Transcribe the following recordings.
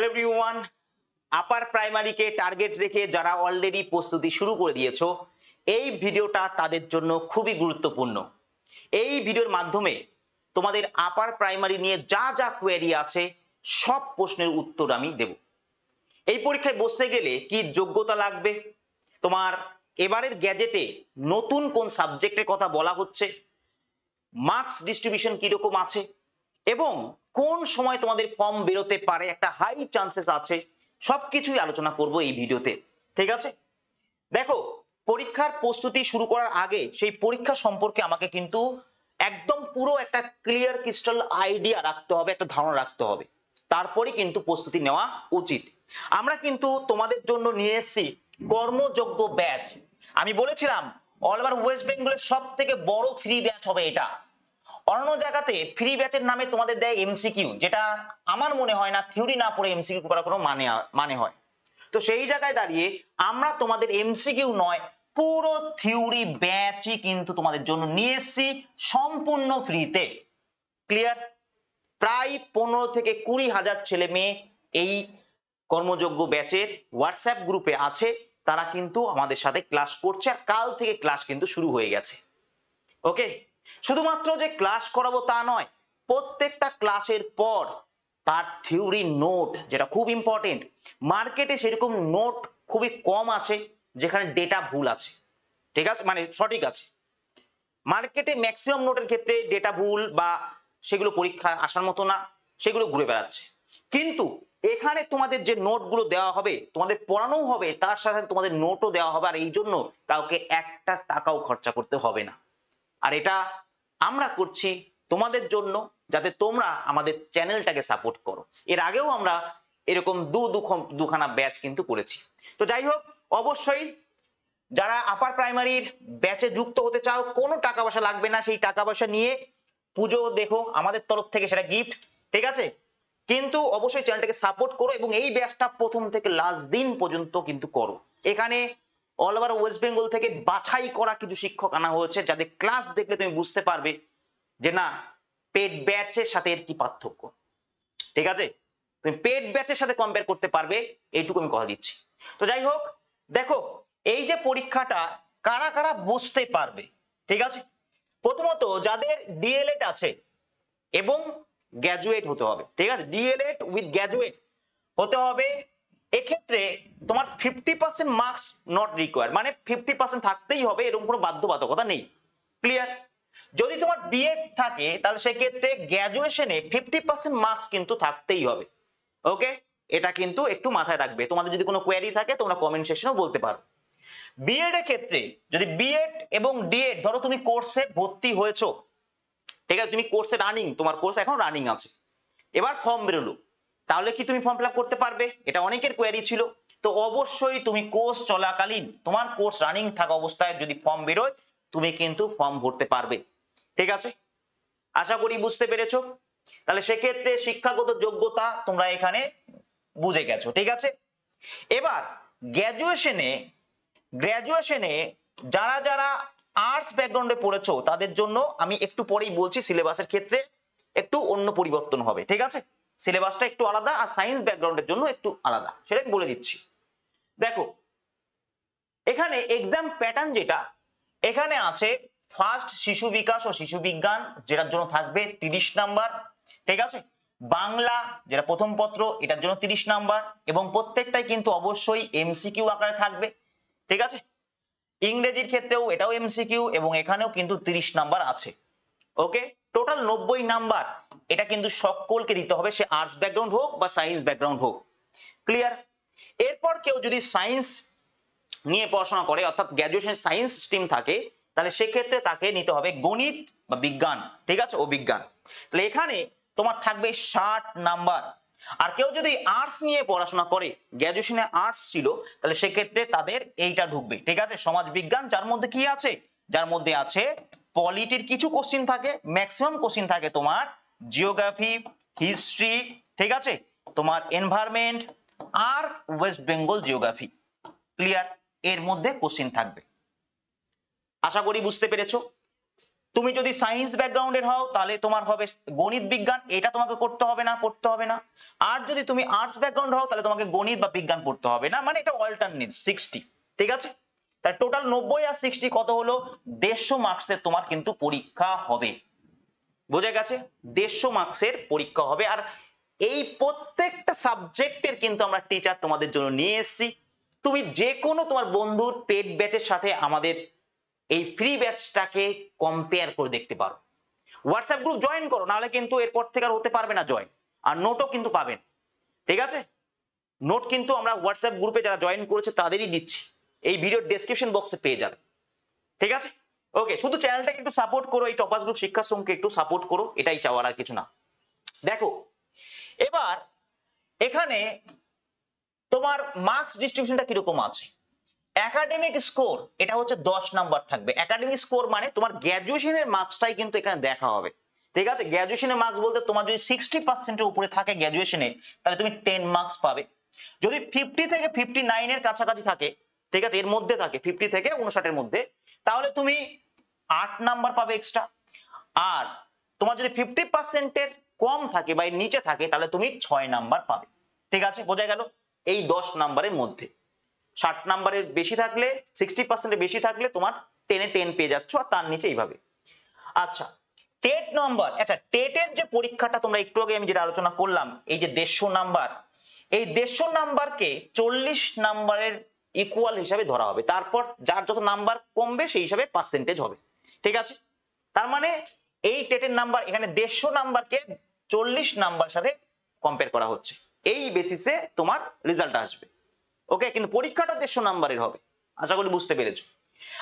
Hello everyone upper প্রাইমারিকে target রেখে যারা অলরেডি প্রস্তুতি শুরু করে দিয়েছ, এই ভিডিওটা তাদের জন্য খুবই গুরুত্বপূর্ণ। এই ভিডিওর মাধ্যমে তোমাদের আপার প্রাইমারি নিয়ে যা যা কোয়েরি আছে, সব প্রশ্নের উত্তর আমি দেব। এই পরীক্ষায় বসতে গেলে কি যোগ্যতা লাগবে? তোমার এবারের গ্যাজেটে নতুন কোন সাবজেক্টের কথা বলা হচ্ছে? মার্কস ডিস্ট্রিবিউশন কীরকম আছে? এবং কোন সময় তোমাদের ফর্ম বেরোতে পারে, একটা হাই চান্সেস আছে, সবকিছুই আলোচনা করব এই ভিডিওতে, ঠিক আছে? দেখো, পরীক্ষার প্রস্তুতি শুরু করার আগে সেই পরীক্ষা সম্পর্কে আমাকে কিন্তু একদম পুরো একটা ক্লিয়ার ক্রিস্টাল আইডিয়া রাখতে হবে, একটা ধারণা রাখতে হবে। তারপরে কিন্তু প্রস্তুতি নেওয়া উচিত। আমরা কিন্তু তোমাদের জন্য নিয়ে এসেছি কর্মযোগ্য ব্যাচ আমি বলেছিলাম অল ওভার ওয়েস্ট বেঙ্গলের সব থেকে বড় ফ্রি ব্যাচ হবে এটা। অন্য জায়গাতে ফ্রি ব্যাচের নামে তোমাদের দেয় এমসিকিউ যেটা আমার মনে হয় না থিওরি না পড়ে এমসিকিউ করার কোনো মানে মানে হয়। তো সেই জায়গায় দাঁড়িয়ে আমরা তোমাদের এমসিকিউ নয়, পুরো থিওরি ব্যাচই কিন্তু তোমাদের জন্য নিয়ে এসেছি সম্পূর্ণ ফ্রিতে ক্লিয়ার প্রায় পনেরো থেকে কুড়ি হাজার ছেলে মেয়ে এই কর্মযোগ্য ব্যাচের হোয়াটসঅ্যাপ গ্রুপে আছে, তারা কিন্তু আমাদের সাথে ক্লাস করছে, আর কাল থেকে ক্লাস কিন্তু শুরু হয়ে গেছে। ওকে শুধুমাত্র যে ক্লাস করাবো তা নয়, প্রত্যেকটা ক্লাসের পর তার থিওরি নোট যেটা খুব ইম্পর্টেন্ট মার্কেটে সেরকম নোট খুবই কম আছে যেখানে ডেটা ভুল আছে। ঠিক আছে? মানে সঠিক আছে। মার্কেটে ম্যাক্সিমাম নোটের ক্ষেত্রে ডেটা ভুল বা সেগুলো পরীক্ষা আসার মতো না, সেগুলো ঘুরে বেড়াচ্ছে। কিন্তু এখানে তোমাদের যে নোটগুলো দেওয়া হবে, তোমাদের পড়ানো হবে, তার সাথে তোমাদের নোটও দেওয়া হবে, আর এই জন্য কাউকে একটা টাকাও খরচা করতে হবে না। আর এটা আমরা করছি তোমাদের জন্য যাতে তোমরা আমাদের চ্যানেলটাকে সাপোর্ট করো। এর আগেও আমরা এরকম দু দুখন ব্যাচ কিন্তু করেছি। তো যাই হোক, অবশ্যই যারা আপার প্রাইমারির ব্যাচে যুক্ত হতে চাও, কোনো টাকা পয়সা লাগবে না সেই টাকা পয়সা নিয়ে পুজো দেখো, আমাদের তরফ থেকে সেটা গিফট ঠিক আছে? কিন্তু অবশ্যই চ্যানেলটাকে সাপোর্ট করো এবং এই ব্যাচটা প্রথম থেকে লাস্ট দিন পর্যন্ত কিন্তু করো। এখানে অল ওভার ওয়েস্ট বেঙ্গল থেকে বাছাই করা কিছু শিক্ষক আনা হয়েছে, যাদের ক্লাস দেখলে তুমি বুঝতে পারবে যে না পেড ব্যাচের সাথে এর কি পার্থক্য। ঠিক আছে? তুমি পেড ব্যাচের সাথে কম্পেয়ার করতে পারবে, এইটুকু আমি কথা দিচ্ছি। তো যাই হোক, দেখো, এই যে পরীক্ষাটা কারা কারা বসতে পারবে, ঠিক আছে? প্রথমত যাদের ডিএলএড আছে এবং গ্র্যাজুয়েট হতে হবে, ঠিক আছে? ডিএলএড উইথ গ্র্যাজুয়েট হতে হবে এক্ষেত্রে তোমার fifty percent marks not require মানে ফিফটি পার্সেন্ট থাকতেই হবে, এরকম কোনো বাধ্যবাধকতা নেই। ক্লিয়ার যদি তোমার বিএড থাকে, তাহলে সেক্ষেত্রে গ্র্যাজুয়েশনে ফিফটি পার্সেন্ট মার্কস কিন্তু থাকতেই হবে। ওকে এটা কিন্তু একটু মাথায় রাখবে। তোমাদের যদি কোনো কোয়ারি থাকে, তোমরা কমেন্ট সেকশনেও বলতে পারো। বিএড এর ক্ষেত্রে যদি বিএড এবং ডিএড ধরো তুমি কোর্সে ভর্তি হয়েছো। ঠিক আছে? তুমি কোর্সে রানিং তোমার কোর্স এখন রানিং আছে। এবার ফর্ম বেরোলো। তাহলে কি তুমি ফর্ম ফিল করতে পারবে? এটা অনেকের কোয়ারি ছিল। তো অবশ্যই তুমি কোর্স চলাকালীন, তোমার কোর্স রানিং থাকা অবস্থায় যদি ফর্ম বেরোয়, তুমি কিন্তু ফর্ম ভরতে পারবে। ঠিক আছে? আশা করি বুঝতে পেরেছ। তাহলে সেক্ষেত্রে শিক্ষাগত যোগ্যতা তোমরা এখানে বুঝে গেছো, ঠিক আছে? এবার গ্র্যাজুয়েশনে গ্র্যাজুয়েশনে যারা যারা আর্টস ব্যাকগ্রাউন্ডে পড়েছো, তাদের জন্য আমি একটু পরেই বলছি সিলেবাসের ক্ষেত্রে একটু অন্য পরিবর্তন হবে, ঠিক আছে? সিলেবাসটা একটু আলাদা আর সায়েন্স ব্যাকগ্রাউন্ডের জন্য একটু আলাদা। সেটা বলে দিচ্ছি। দেখো, এখানে এক্সাম প্যাটার্ন যেটা, এখানে আছে ফার্স্ট শিশু বিকাশ ও শিশু বিজ্ঞান, যেটার জন্য থাকবে তিরিশ নাম্বার, ঠিক আছে? বাংলা, যেটা প্রথম পত্র, এটার জন্য তিরিশ নাম্বার, এবং প্রত্যেকটাই কিন্তু অবশ্যই এমসিকিউ আকারে থাকবে, ঠিক আছে? ইংরেজির ক্ষেত্রেও এটাও এমসিকিউ এবং এখানেও কিন্তু তিরিশ নাম্বার আছে ওকে টোটাল নব্বই নাম্বার। এটা কিন্তু সকলকে দিতে হবে, সে আর্টস ব্যাকগ্রাউন্ড হোক বা সায়েন্স ব্যাকগ্রাউন্ড হোক। ক্লিয়ার এরপর কেউ যদি সায়েন্স নিয়ে পড়াশোনা করে, অর্থাৎ গ্র্যাজুয়েশন সায়েন্স স্ট্রিম থাকে, তাহলে সেক্ষেত্রে তাকে নিতে হবে গণিত বা বিজ্ঞান। ঠিক আছে? ও বিজ্ঞান। তাহলে এখানে তোমার থাকবে ষাট নাম্বার। আর কেউ যদি আর্টস নিয়ে পড়াশোনা করে গ্র্যাজুয়েশনে আর্টস ছিল, তাহলে সেক্ষেত্রে তাদের এইটা ঢুকবে। ঠিক আছে? সমাজ বিজ্ঞান, যার মধ্যে কি আছে? যার মধ্যে আছে পলিটির কিছু কোশ্চিন থাকে ম্যাক্সিমাম কোশ্চিন থাকে তোমার জিওগ্রাফি হিস্ট্রি ঠিক আছে? তোমার এনভায়রনমেন্ট আর ওয়েস্ট বেঙ্গল জিওগ্রাফি ক্লিয়ার এর মধ্যে কোশ্চিন থাকবে। আশা করি বুঝতে পেরেছ। তুমি যদি সায়েন্স ব্যাকগ্রাউন্ডের হও, তাহলে তোমার হবে গণিত বিজ্ঞান, এটা তোমাকে করতে হবে না, পড়তে হবে না। আর যদি তুমি আর্টস ব্যাকগ্রাউন্ড হও, তাহলে তোমাকে গণিত বা বিজ্ঞান পড়তে হবে না মানে এটা অল্টারনেট সিক্সটি ঠিক আছে? তাই টোটাল নব্বই আর সিক্সটি কত হলো? দেড়শো মার্কসের তোমার কিন্তু পরীক্ষা হবে। বোঝা গেছে? দেড়শো মার্কসের পরীক্ষা হবে। আর এই প্রত্যেকটা সাবজেক্টের কিন্তু আমরা টিচার তোমাদের জন্য নিয়ে এসেছি। তুমি যে কোনো তোমার বন্ধুর পেড ব্যাচের সাথে আমাদের এই ফ্রি ব্যাচটাকে কম্পেয়ার করে দেখতে পারো। হোয়াটসঅ্যাপ গ্রুপ জয়েন করো, নাহলে কিন্তু এরপর থেকে আর হতে পারবে না জয়েন আর নোটও কিন্তু পাবেন ঠিক আছে? নোট কিন্তু আমরা হোয়াটসঅ্যাপ গ্রুপে যারা জয়েন করেছে, তাদেরই দিচ্ছি। এই ভিডিওর ডেসক্রিপশন বক্সে পেয়ে যাবে। ঠিক আছে? ওকে শুধু চ্যানেলটাকে একটু সাপোর্ট করো, এই টপাস গ্রুপ শিক্ষাশ্রমকে একটু সাপোর্ট করো, এটাই চাওয়ার আর কিছু না। দেখো, এবার এখানে তোমার মার্কস ডিস্ট্রিবিউশনটা কীরকম আছে? একাডেমিক স্কোর এটা হচ্ছে দশ নাম্বার থাকবে। একাডেমিক স্কোর মানে তোমার গ্র্যাজুয়েশনের মার্কসটাই কিন্তু এখানে দেখা হবে। ঠিক আছে? গ্র্যাজুয়েশনের মার্কস বলতে তোমার যদি সিক্সটি পার্সেন্টের উপরে থাকে গ্র্যাজুয়েশনে তাহলে তুমি টেন মার্কস পাবে। যদি ফিফটি থেকে ফিফটি নাইনের কাছাকাছি থাকে ঠিক আছে? এর মধ্যে থাকে ফিফটি থেকে উনষাটের মধ্যে। তাহলে তুমি আট নাম্বার পাবে এক্সট্রা আর তোমার যদি ফিফটি পার্সেন্টের কম থাকে বা এর নিচে থাকে, তাহলে তুমি ছয় নাম্বার পাবে। ঠিক আছে? বোঝা গেল? এই দশ নাম্বারের মধ্যে। ষাট নাম্বারের বেশি থাকলে সিক্সটি পার্সেন্টের বেশি থাকলে তোমার টেনে টেন পেয়ে যাচ্ছ, আর তার নিচে এইভাবে। আচ্ছা টেট নাম্বার আচ্ছা টেটের যে পরীক্ষাটা তোমরা একটু আগে আমি যেটা আলোচনা করলাম, এই যে দেড়শো নাম্বার, এই দেড়শো নাম্বারকে চল্লিশ নাম্বারের ইকুয়াল হিসাবে ধরা হবে। তারপর যার যত নাম্বার কমবে, সেই হিসাবে পার্সেন্টেজ হবে। ঠিক আছে? তার মানে এই টেটের নাম্বার এখানে দেড়শো নাম্বারকে চল্লিশ নাম্বার সাথে কম্পেয়ার করা হচ্ছে। এই বেসিসে তোমার রেজাল্ট আসবে। ওকে কিন্তু পরীক্ষাটা দেড়শো নাম্বারের হবে। আশা করি বুঝতে পেরেছ।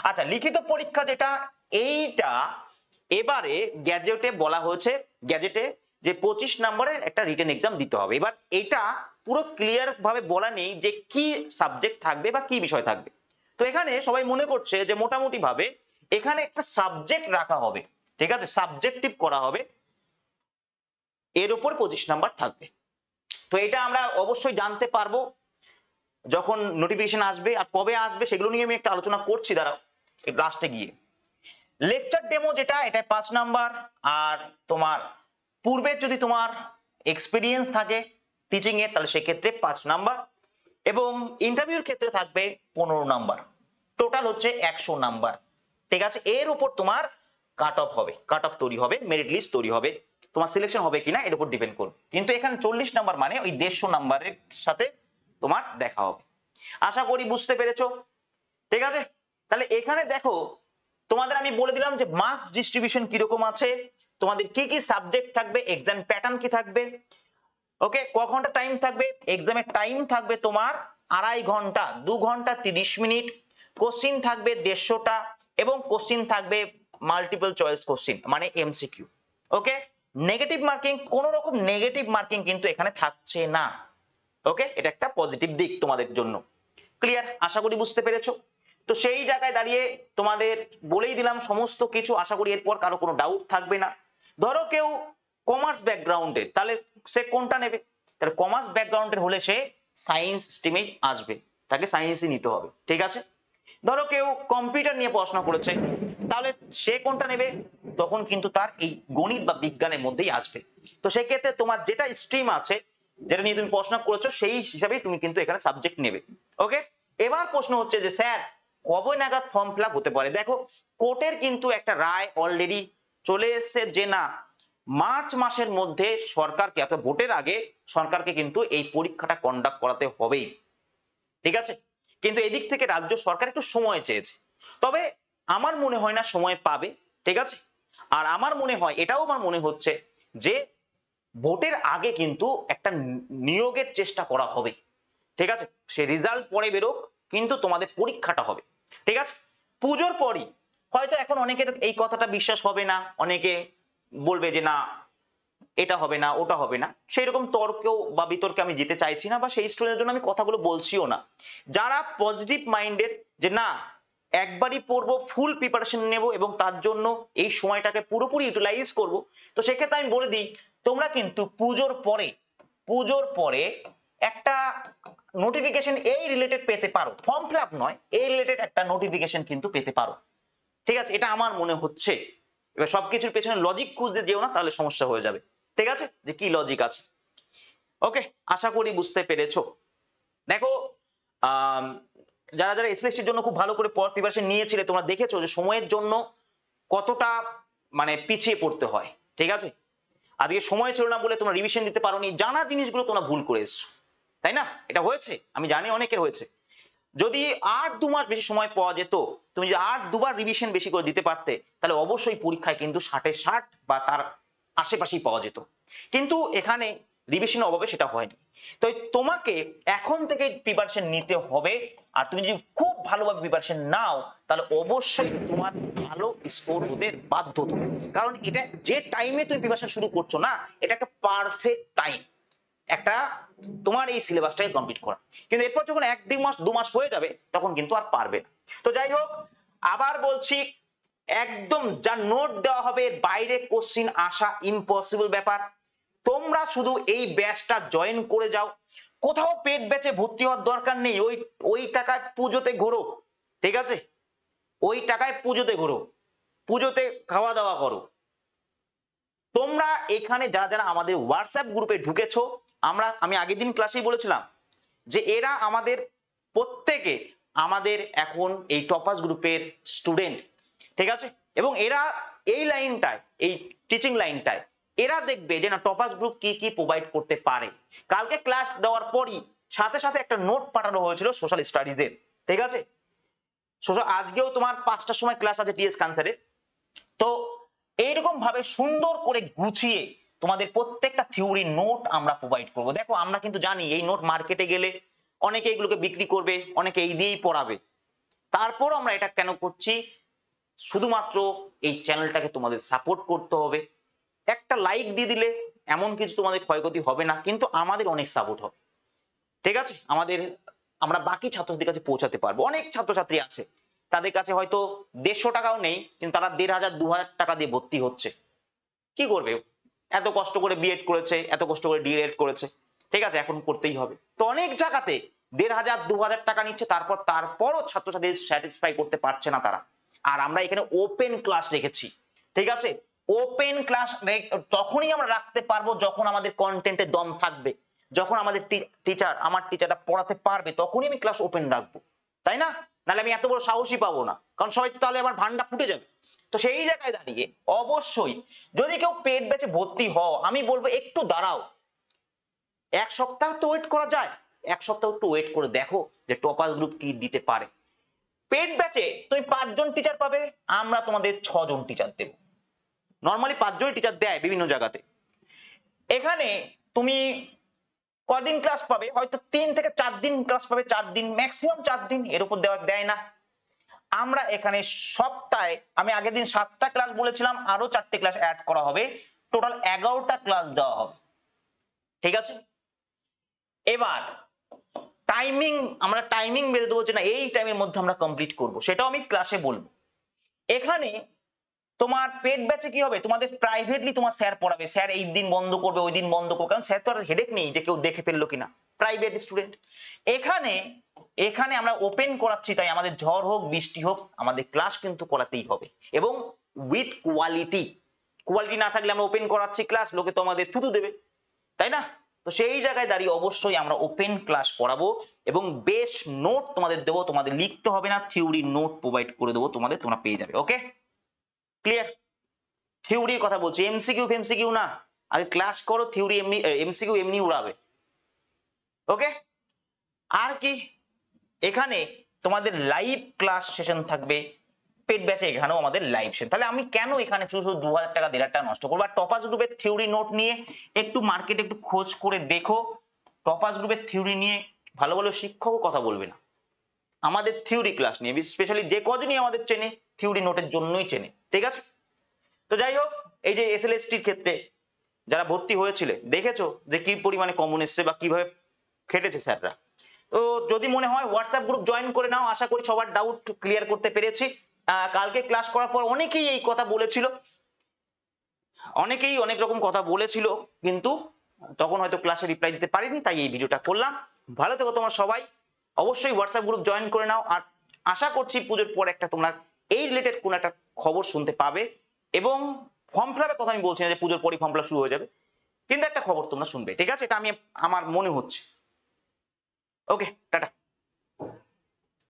আচ্ছা লিখিত পরীক্ষা যেটা, এইটা এবারে গ্যাজেটে বলা হয়েছে গ্যাজেটে যে পঁচিশ নম্বরের একটা রিটেন এক্সাম দিতে হবে। এবার এটা পুরো ক্লিয়ার ভাবে বলা নেই যে কি সাবজেক্ট থাকবে বা কি বিষয় থাকবে। তো এখানে সবাই মনে করছে যে মোটামুটি ভাবে এখানে একটা সাবজেক্ট রাখা হবে, ঠিক আছে? সাবজেক্টিভ করা হবে, এর উপর পঁচিশ নাম্বার থাকবে। তো এটা আমরা অবশ্যই জানতে পারব। যখন নোটিফিকেশন আসবে আর কবে আসবে সেগুলো নিয়ে আমি একটা আলোচনা করছি, দাঁড়াও লাস্টে গিয়ে। লেকচার ডেমো যেটা এটা পাঁচ নাম্বার আর তোমার পূর্বের যদি তোমার এক্সপিরিয়েন্স থাকে টিচিং এর তাহলে সেক্ষেত্রে পাঁচ নাম্বার এবং ইন্টারভিউর ক্ষেত্রে থাকবে পনেরো নাম্বার। টোটাল হচ্ছে একশো নাম্বার। ঠিক আছে? এর উপর তোমার কাট অফ হবে। কাট অফ তৈরি হবে মেরিট লিস্ট তৈরি হবে। তোমার সিলেকশন হবে কিনা, এর উপর ডিপেন্ড করবে। কিন্তু এখানে চল্লিশ নাম্বার মানে ওই দেড়শো নাম্বারের সাথে তোমার দেখা হবে। আশা করি বুঝতে পেরেছ? ঠিক আছে? তাহলে এখানে দেখো, তোমাদের আমি বলে দিলাম যে মার্কস ডিস্ট্রিবিউশন কীরকম আছে, তোমাদের কি কি সাবজেক্ট থাকবে এক্সাম প্যাটার্ন কি থাকবে ওকে ক ঘণ্টা টাইম থাকবে? এক্সামের টাইম থাকবে তোমার আড়াই ঘণ্টা, দু ঘণ্টা তিরিশ মিনিট কোশ্চিন থাকবে দেড়শোটা এবং কোশ্চিন থাকবে মাল্টিপল চয়েস কোশ্চিন মানে এমসিকিউ ওকে নেগেটিভ মার্কিং কোন রকম নেগেটিভ মার্কিং কিন্তু এখানে থাকছে না। ওকে এটা একটা পজিটিভ দিক তোমাদের জন্য। ক্লিয়ার আশা করি বুঝতে পেরেছ? তো সেই জায়গায় দাঁড়িয়ে তোমাদের বলেই দিলাম সমস্ত কিছু, আশা করি এরপর কারও কোনো ডাউট থাকবে না। ধরো কেউ কমার্স ব্যাকগ্রাউন্ডের তাহলে সে কোনটা নেবে? তাহলে কমার্স ব্যাকগ্রাউন্ডের হলে সে সায়েন্স স্ট্রিমে আসবে। তাকে সায়েন্সই নিতে হবে, ঠিক আছে? ধরো কেউ কম্পিউটার নিয়ে পড়াশোনা করেছে, তাহলে সে কোনটা নেবে? তখন কিন্তু তার এই গণিত বা বিজ্ঞানের মধ্যেই আসবে। তো সেক্ষেত্রে তোমার যেটা স্ট্রিম আছে, যেটা নিয়ে তুমি পড়াশোনা করেছ, সেই হিসাবেই তুমি কিন্তু এখানে সাবজেক্ট নেবে ওকে এবার প্রশ্ন হচ্ছে যে, স্যার, কবে নাগাদ ফর্ম ফিল হতে পারে? দেখো, কোর্টের কিন্তু একটা রায় অলরেডি চলে এসেছে যে না মার্চ মাসের মধ্যে সরকারকে, অর্থাৎ ভোটের আগে সরকারকে কিন্তু এই পরীক্ষাটা কন্ডাক্ট করাতে হবেই। ঠিক আছে? কিন্তু এদিক থেকে রাজ্য সরকার একটু সময় চেয়েছে। তবে আমার মনে হয় না সময় পাবে, ঠিক আছে? আর আমার মনে হয়, এটাও আমার মনে হচ্ছে যে ভোটের আগে কিন্তু একটা নিয়োগের চেষ্টা করা হবে। ঠিক আছে? সে রেজাল্ট পরে বেরোক, কিন্তু তোমাদের পরীক্ষাটা হবে। ঠিক আছে? পুজোর পরই, হয়তো এখন অনেকের এই কথাটা বিশ্বাস হবে না, অনেকে বলবে যে না, এটা হবে না, ওটা হবে না। সেই রকম তর্কেও বা বিতর্কে আমি যেতে চাইছি না বা সেই স্টুডেন্টের জন্য আমি কথাগুলো বলছিও না। যারা পজিটিভ মাইন্ডের যে না, একবারই পড়ব ফুল প্রিপারেশন নেব এবং তার জন্য এই সময়টাকে পুরোপুরি ইউটিলাইজ করব, তো সেক্ষেত্রে আমি বলে দিই, তোমরা কিন্তু পুজোর পরে পুজোর পরে একটা নোটিফিকেশন এই রিলেটেড পেতে পারো। ফর্ম ফিল আপ নয়, এই রিলেটেড একটা নোটিফিকেশন কিন্তু পেতে পারো। ঠিক আছে? এটা আমার মনে হচ্ছে। এবার সবকিছুর পেছনে লজিক খুঁজতে যেও না, তাহলে সমস্যা হয়ে যাবে। ঠিক আছে? যে কি লজিক আছে? ওকে আশা করি বুঝতে পেরেছ। দেখো যারা যারা এসএসসির জন্য খুব ভালো করে পর প্রিপারেশন নিয়েছিলে, তোমরা দেখেছ যে সময়ের জন্য কতটা মানে পিছিয়ে পড়তে হয়। ঠিক আছে? আজকে সময় ছিল না বলে তোমরা রিভিশন দিতে পারোনি। জানা জিনিসগুলো তোমরা ভুল করে এসছো। তাই না? এটা হয়েছে? আমি জানি অনেকের হয়েছে। যদি আর দু মাস বেশি সময় পাওয়া যেত, তুমি যদি আর দুবার রিভিশন বেশি করে দিতে পারতে, তাহলে অবশ্যই পরীক্ষায় কিন্তু ষাটের ষাট বা তার আশেপাশেই পাওয়া যেত। কিন্তু এখানে রিভিশনের অভাবে সেটা হয়নি। তো তোমাকে এখন থেকে প্রিপারেশন নিতে হবে, আর তুমি যদি খুব ভালোভাবে প্রিপারেশন নাও, তাহলে অবশ্যই তোমার ভালো স্কোর হতে বাধ্য তুমি কারণ এটা যে টাইমে তুমি প্রিপারেশন শুরু করছ না, এটা একটা পারফেক্ট টাইম একটা তোমার এই সিলেবাসটাকে কমপ্লিট করা। কিন্তু এরপর যখন এক দুই মাস, দু মাস হয়ে যাবে, তখন কিন্তু আর পারবে না। তো যাই হোক, আবার বলছি, একদম যা নোট দেওয়া হবে, বাইরে কোশ্চিন আসা ইম্পসিবল ব্যাপার। তোমরা শুধু এই ব্যাচটা জয়েন করে যাও। কোথাও পেট ব্যাচে ভর্তি হওয়ার দরকার নেই, ওই ওই টাকায় পুজোতে ঘোরো, ঠিক আছে? ওই টাকায় পুজোতে ঘোরো, পুজোতে খাওয়া দাওয়া করো। তোমরা এখানে যারা যারা আমাদের হোয়াটসঅ্যাপ গ্রুপে ঢুকেছো আমরা, আমি আগের দিন ক্লাসেই বলেছিলাম যে এরা আমাদের প্রত্যেকে আমাদের এখন এই টপাস গ্রুপের স্টুডেন্ট ঠিক আছে? এবং এরা এই লাইনটায়, এই টিচিং লাইনটায়, এরা দেখবে যে না টপাস গ্রুপ কি কি প্রোভাইড করতে পারে। কালকে ক্লাস দেওয়ার পরই সাথে সাথে একটা নোট পাঠানো হয়েছিল সোশ্যাল স্টাডিজের ঠিক আছে? সোশ্যাল, আজকেও তোমার পাঁচটার সময় ক্লাস আছে টিএস ক্যান্সারের তো এইরকম ভাবে সুন্দর করে গুছিয়ে তোমাদের প্রত্যেকটা থিওরি নোট আমরা প্রোভাইড করব। দেখো, আমরা কিন্তু জানি এই নোট মার্কেটে গেলে অনেকে এগুলোকে বিক্রি করবে, অনেকে এই দিয়েই পড়াবে। তারপর আমরা এটা কেন করছি? শুধুমাত্র এই চ্যানেলটাকে তোমাদের সাপোর্ট করতে হবে। একটা লাইক দিয়ে দিলে এমন কিছু তোমাদের ক্ষয়ক্ষতি হবে না, কিন্তু আমাদের অনেক সাপোর্ট হবে। ঠিক আছে? আমাদের, আমরা বাকি ছাত্রছাত্রীর কাছে পৌঁছাতে পারব। অনেক ছাত্রছাত্রী আছে, তাদের কাছে হয়তো দেড়শো টাকাও নেই, কিন্তু তারা দেড় হাজার, দু হাজার টাকা দিয়ে ভর্তি হচ্ছে। কি করবে এত কষ্ট করে বিএড করেছে, এত কষ্ট করে ডিএড করেছে, ঠিক আছে, এখন করতেই হবে। তো অনেক জায়গাতে দেড় হাজার, দু হাজার টাকা নিচ্ছে, তারপর, তারপরও ছাত্রছাত্রী স্যাটিসফাই করতে পারছে না তারা। আর আমরা এখানে ওপেন ক্লাস রেখেছি, ঠিক আছে? ওপেন ক্লাস তখনই আমরা রাখতে পারব যখন আমাদের কন্টেন্টে দম থাকবে। যখন আমাদের টিচার আমার টিচারটা পড়াতে পারবে, তখনই আমি ক্লাস ওপেন রাখব, তাই না? নাহলে আমি এত বড় সাহসই পাবো না। কারণ সবাই তো তাহলে আমার ভান্ডা ফুটে যাবে। তো সেই জায়গায় দাঁড়িয়ে অবশ্যই যদি কেউ পেট বেচে ভর্তি হও, আমি বলব একটু দাঁড়াও। এক সপ্তাহ তো ওয়েট করা যায়। এক সপ্তাহ একটু ওয়েট করে দেখো যে টপাস গ্রুপ কি দিতে পারে। পেট ব্যাচে তুমি পাঁচজন টিচার পাবে, আমরা তোমাদের ছজন টিচার দেব। নর্মালি পাঁচজন টিচার দেয় বিভিন্ন জায়গাতে। এখানে তুমি কদিন ক্লাস পাবে? হয়তো তিন থেকে চার দিন ক্লাস পাবে, চার দিন ম্যাক্সিমাম চার দিন এর উপর দেওয়া দেয় না। আমরা এখানে সপ্তাহে, আমি আগের দিন সাতটা ক্লাস বলেছিলাম, আরও চারটে ক্লাস অ্যাড করা হবে। টোটাল এগারোটা ক্লাস দেওয়া হবে। ঠিক আছে? এবার টাইমিং আমরা টাইমিং বেঁধে দেবো যে না, এই টাইমের মধ্যে আমরা কমপ্লিট করব। সেটাও আমি ক্লাসে বলব। এখানে তোমার পেট ব্যাচে কি হবে? তোমাদের প্রাইভেটলি তোমার স্যার পড়াবে। স্যার এই দিন বন্ধ করবে, ওই দিন বন্ধ করবে। কারণ স্যার তো আর হেডেক নেই যে কেউ দেখে ফেলল কিনা। প্রাইভেট স্টুডেন্ট এখানে এখানে আমরা ওপেন করাচ্ছি, তাই আমাদের ঝড় হোক, বৃষ্টি হোক, আমাদের ক্লাস কিন্তু করাতেই হবে। এবং উইথ কোয়ালিটি কোয়ালিটি না থাকলে আমরা ওপেন করাচ্ছি ক্লাস লোকে তো আমাদের থুতু দেবে, তাই না? তো সেই জায়গায় দাঁড়িয়ে অবশ্যই আমরা ওপেন ক্লাস করাবো, এবং বেশ নোট তোমাদের দেবো, তোমাদের লিখতে হবে না থিওরি নোট প্রোভাইড করে দেবো, তোমাদের তোমরা পেয়ে যাবে ওকে ক্লিয়ার থিওরির কথা বলছি এমসি কিউ এমসিকিউ ফেমসিকিউ না? আগে ক্লাস করো থিওরি এমনি এমসিকিউ এমনি উড়াবে। ওকে আর কি? এখানে তোমাদের লাইভ ক্লাস সেশন থাকবে। পেট ব্যাচে এখানেও আমাদের লাইভ সেশন তাহলে আমি কেন এখানে শুধু শুধু দু হাজার টাকা, দেড় হাজার টাকা নষ্ট করব? আর টপাস গ্রুপের থিওরি নোট নিয়ে একটু মার্কেটে একটু খোঁজ করে দেখো। টপাস গ্রুপের থিওরি নিয়ে ভালো ভালো শিক্ষকও কথা বলবে না। আমাদের থিওরি ক্লাস নিয়ে স্পেশালি যে কজনই আমাদের চেনে থিওরি নোটের জন্যই চেনে। ঠিক আছে? তো যাই হোক, এই যে এস এল ক্ষেত্রে যারা ভর্তি হয়েছিল, দেখেছ যে কি পরিমাণে কমন এসছে বা কীভাবে খেটেছে স্যাররা। তো যদি মনে হয় হোয়াটসঅ্যাপ গ্রুপ জয়েন করে নাও, আশা করি সবার ডাউট ক্লিয়ার করতে পেরেছি। কালকে ক্লাস করার পর অনেকেই এই কথা বলেছিল। অনেকেই অনেক রকম কথা বলেছিল, কিন্তু তখন হয়তো ক্লাসে রিপ্লাই দিতে পারিনি, তাই এই ভিডিওটা করলাম। ভালো থেকো তোমরা সবাই। অবশ্যই হোয়াটসঅ্যাপ গ্রুপ জয়েন করে নাও। আর আশা করছি পুজোর পর একটা তোমরা এই রিলেটেড কোন একটা খবর শুনতে পাবে। এবং ফর্ম ফিলাপের কথা আমি বলছি না যে পুজোর পরই ফর্ম ফিলাপ শুরু হয়ে যাবে। কিন্তু একটা খবর তোমরা শুনবে, ঠিক আছে? এটা আমি, আমার মনে হচ্ছে। Okay, tata.